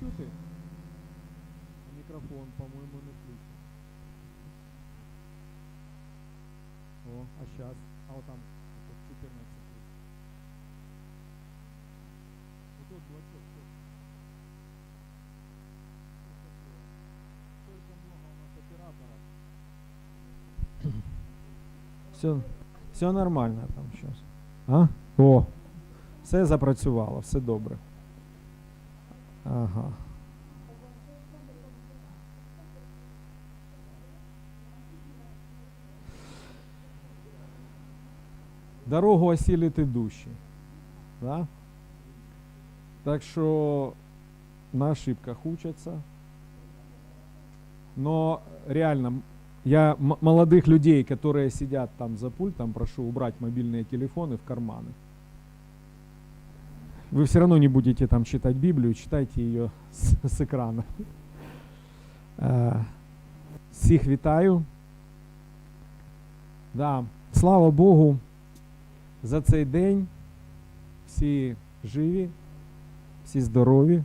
чути? Мікрофон, по-моєму, не включений. О, а сейчас. А вот там тут 14. Вот тут блочок. Столько много у нас операторов. Все, все нормально там сейчас. А? О, все запрацювало, все добре. Ага. Дорогу осілити душі. Да? Так що на ошибках учатся. Но реально, м- я м- молодых людей, которые сидят там за пультом, прошу убрать мобильные телефоны в карманы. Вы все равно не будете там читать Библию, читайте ее с, с экрана. Е, Всіх вітаю. Да, слава Богу за цей день. Всі живі, всі здорові.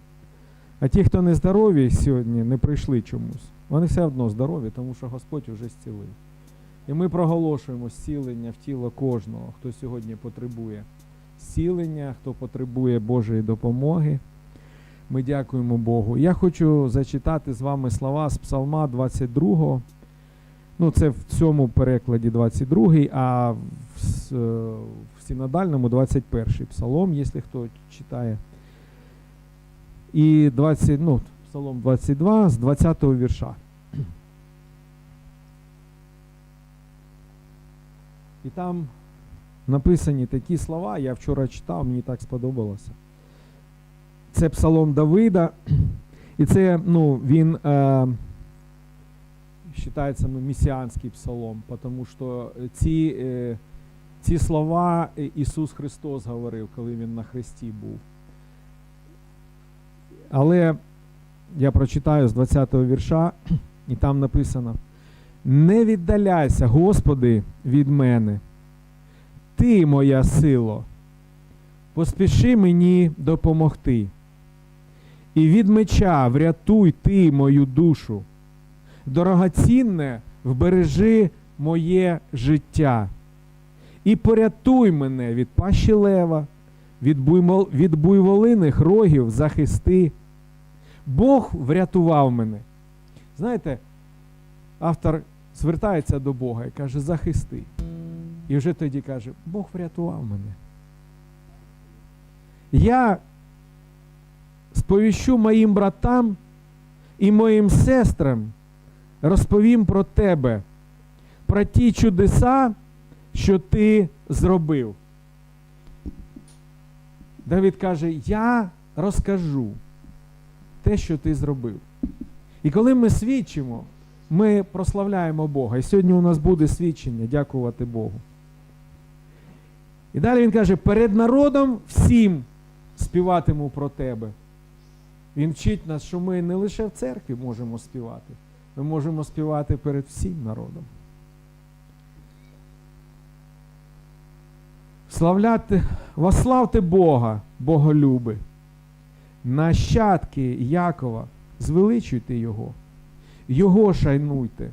А ті, хто не здорові сьогодні, не прийшли чомусь. Вони все одно здорові, тому що Господь вже зцілив. І ми проголошуємо зцілення в тіло кожного, хто сьогодні потребує зцілення, хто потребує Божої допомоги. Ми дякуємо Богу. Я хочу зачитати з вами слова з Псалма 22. Ну, це в цьому перекладі 22, а в, е, в синодальному 21 псалом, якщо хто читає. І 20, ну, псалом 22 з 20 вірша. І там написані такі слова, я вчора читав, мені так сподобалося. Це псалом Давида, і це, ну, він е, вважається ну, месіанський псалом, тому що ці, е, ці слова Ісус Христос говорив, коли Він на хресті був. Але я прочитаю з 20-го вірша, і там написано: Не віддаляйся, Господи, від мене. Ти моя сила, поспіши мені допомогти. І від меча врятуй ти мою душу. Дорогоцінне, вбережи моє життя. І порятуй мене від пащі лева, від, буймол, від буйволиних рогів захисти. Бог врятував мене. Знаєте, автор звертається до Бога і каже: захисти. І вже тоді каже, Бог врятував мене. Я сповіщу моїм братам і моїм сестрам, розповім про тебе, про ті чудеса, що ти зробив. Давид каже: Я розкажу те, що ти зробив. І коли ми свідчимо, ми прославляємо Бога. І сьогодні у нас буде свідчення, дякувати Богу. І далі він каже: перед народом всім співатиму про тебе. Він вчить нас, що ми не лише в церкві можемо співати, ми можемо співати перед всім народом. Славляти, вославте Бога, Боголюби, нащадки Якова, звеличуйте Його, Його шайнуйте,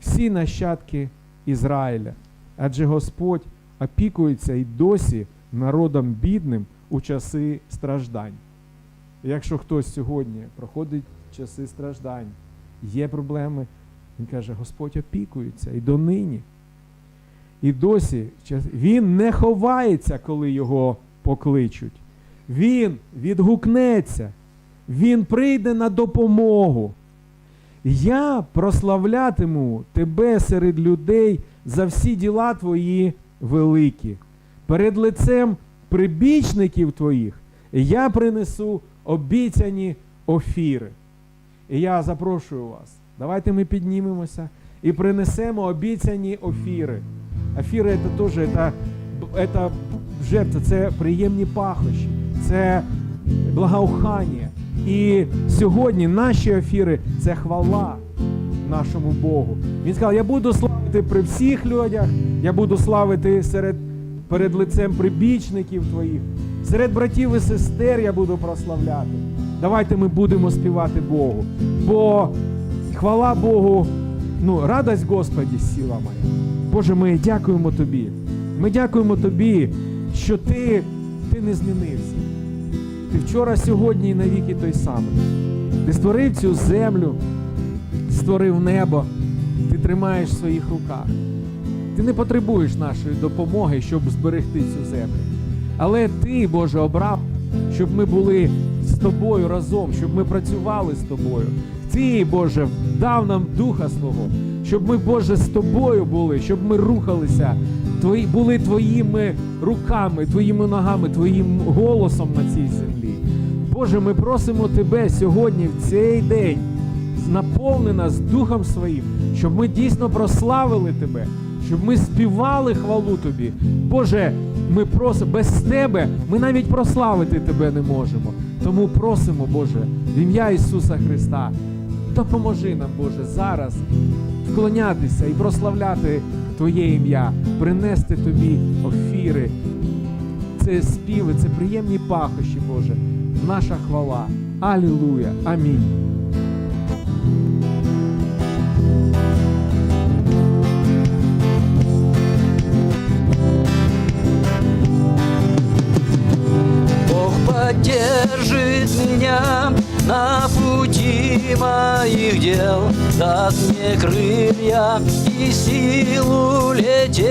всі нащадки Ізраїля, адже Господь опікується і досі народом бідним у часи страждань. Якщо хтось сьогодні проходить часи страждань, є проблеми, він каже, Господь опікується і донині. І досі він не ховається, коли його покличуть. Він відгукнеться, він прийде на допомогу. Я прославлятиму тебе серед людей за всі діла твої великі. Перед лицем прибічників твоїх я принесу обіцяні офіри. І я запрошую вас. Давайте ми піднімемося і принесемо обіцяні офіри. Офіри це теж це, це жертва, це приємні пахощі, це благоухання. І сьогодні наші офіри це хвала нашому Богу. Він сказав: я буду славити при всіх людях, я буду славити серед перед лицем прибічників твоїх, серед братів і сестер я буду прославляти. Давайте ми будемо співати Богу. Бо хвала Богу, ну, радость Господі, сила моя. Боже, ми дякуємо Тобі. Ми дякуємо Тобі, що Ти, ти не змінився. Ти вчора, сьогодні і навіки той самий. Ти створив цю землю, створив небо, ти тримаєш в своїх руках. Ти не потребуєш нашої допомоги, щоб зберегти цю землю. Але ти, Боже, обрав, щоб ми були з тобою разом, щоб ми працювали з тобою. Ти, Боже, дав нам духа свого, щоб ми, Боже, з тобою були, щоб ми рухалися, твої, були твоїми руками, твоїми ногами, твоїм голосом на цій землі. Боже, ми просимо Тебе сьогодні, в цей день, наповни нас Духом Своїм, щоб ми дійсно прославили Тебе, щоб ми співали хвалу Тобі. Боже, ми просимо без Тебе, ми навіть прославити Тебе не можемо. Тому просимо, Боже, в ім'я Ісуса Христа, допоможи нам, Боже, зараз вклонятися і прославляти Твоє ім'я, принести Тобі офіри. Це співи, це приємні пахощі, Боже, наша хвала. Алілуя. Амінь. Бог поддержит меня на пути моих дел, даст мне крылья и силу лететь.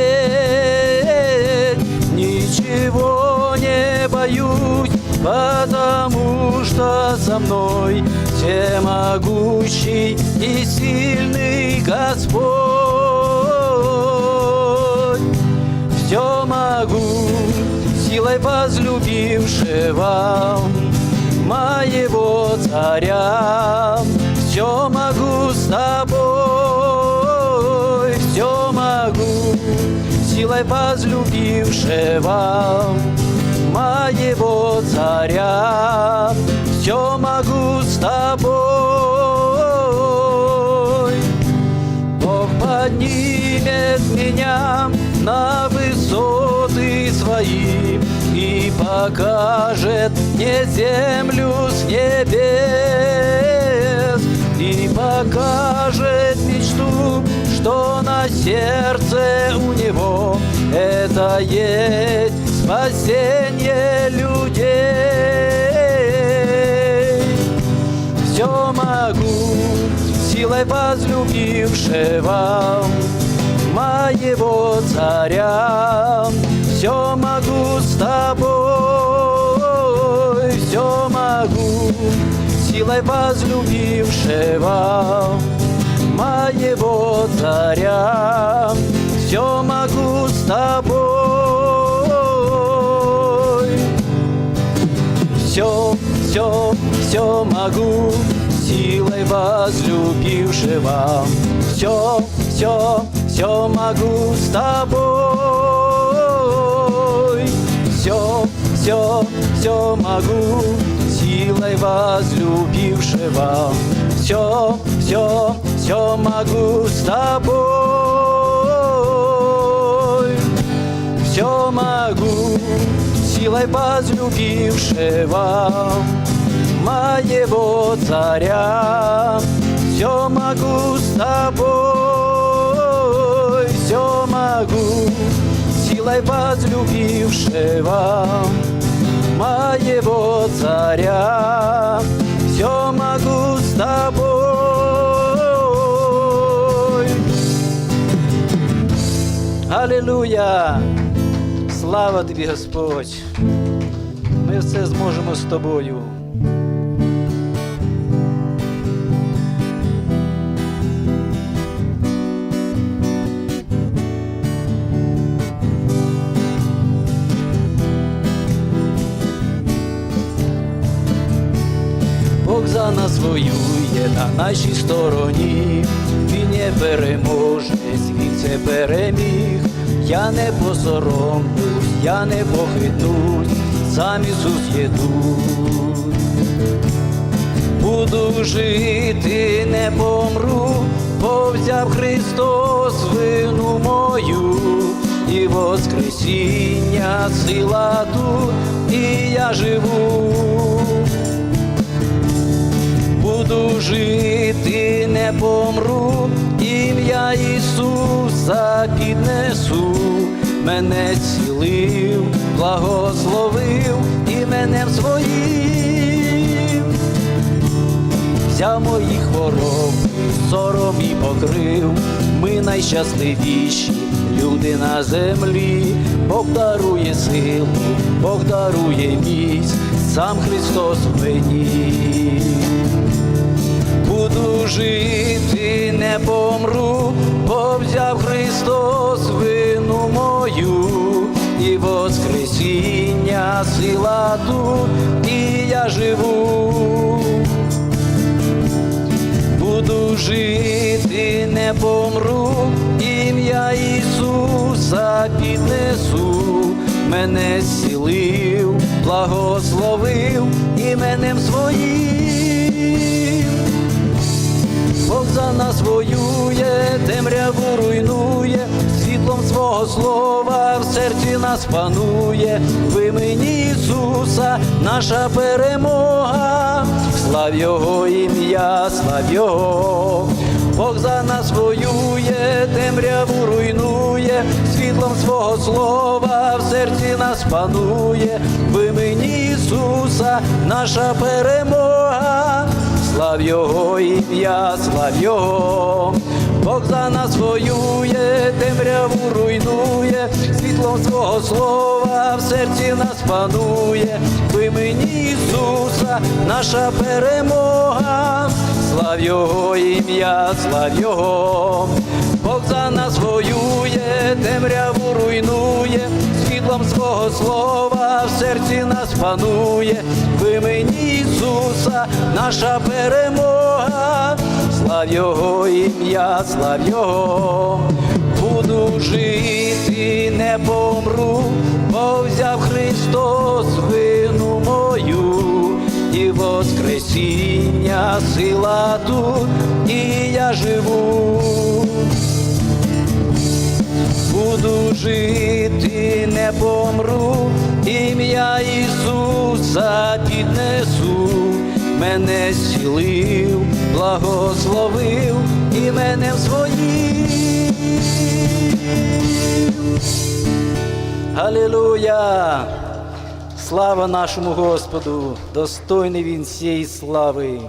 Ничего не боюсь, потому что со мной всемогущий и сильный Господь все силой возлюбившего моего царя. Все могу с тобой, все могу силой возлюбившего моего царя. Все могу с тобой. Бог поднимет меня на высоты свои покажет мне землю с небес и покажет мечту, что на сердце у него это есть спасение людей все могу силой возлюбившего моего царя. Все могу с тобой, все могу силой возлюбившего моего царя. Все могу с тобой все, все, все могу силой возлюбившего. Все, все, все могу с тобой. Все, все, могу силой возлюбившего. Все, все, все могу с тобой все могу силой возлюбившего моего царя. Все могу с тобой, все могу силой возлюбившего моего царя. Все могу с тобой. Аллилуйя! Слава тобі, Господь! Ми все зможемо з тобою. За нас воює на нашій стороні, він є переможець, він це переміг. Я не посоромлюсь, я не похитнусь, сам Ісус є тут. Буду жити, не помру, бо взяв Христос вину мою, і Воскресіння сила тут, і я живу. Буду жити, не помру, ім'я Ісуса піднесу, мене цілив, благословив іменем своїм, взяв мої хвороби, сором і покрив, ми найщасливіші люди на землі, Бог дарує силу, Бог дарує міць, сам Христос в мені. Буду жити, не помру, бо взяв Христос вину мою, і Воскресіння сила тут, і я живу. Буду жити, не помру, ім'я Ісуса піднесу, мене зцілив, благословив іменем своїм. Бог за нас воює, темряву руйнує, світлом свого слова в серці нас панує, в імені Ісуса наша перемога, слав Його ім'я, слав Його. Бог за нас воює, темряву руйнує, світлом свого слова в серці нас панує, в імені Ісуса наша перемога. Слав Його ім'я, слав Його, Бог за нас воює, темряву руйнує, світлом свого слова в серці нас панує, в імені Ісуса наша перемога, слав Його ім'я, слав Його, Бог за нас воює, темряву руйнує, світлом свого слова в серці нас панує, в імені Ісуса наша перемога, слав Його ім'я, слав Його, буду жити, не помру, бо взяв Христос вину мою, і Воскресіння сила тут, і я живу буду жити, не помру, ім'я Ісуса піднесу, мене зцілив, благословив іменем своїм. Алілуя! Слава нашому Господу, достойний він всієї слави.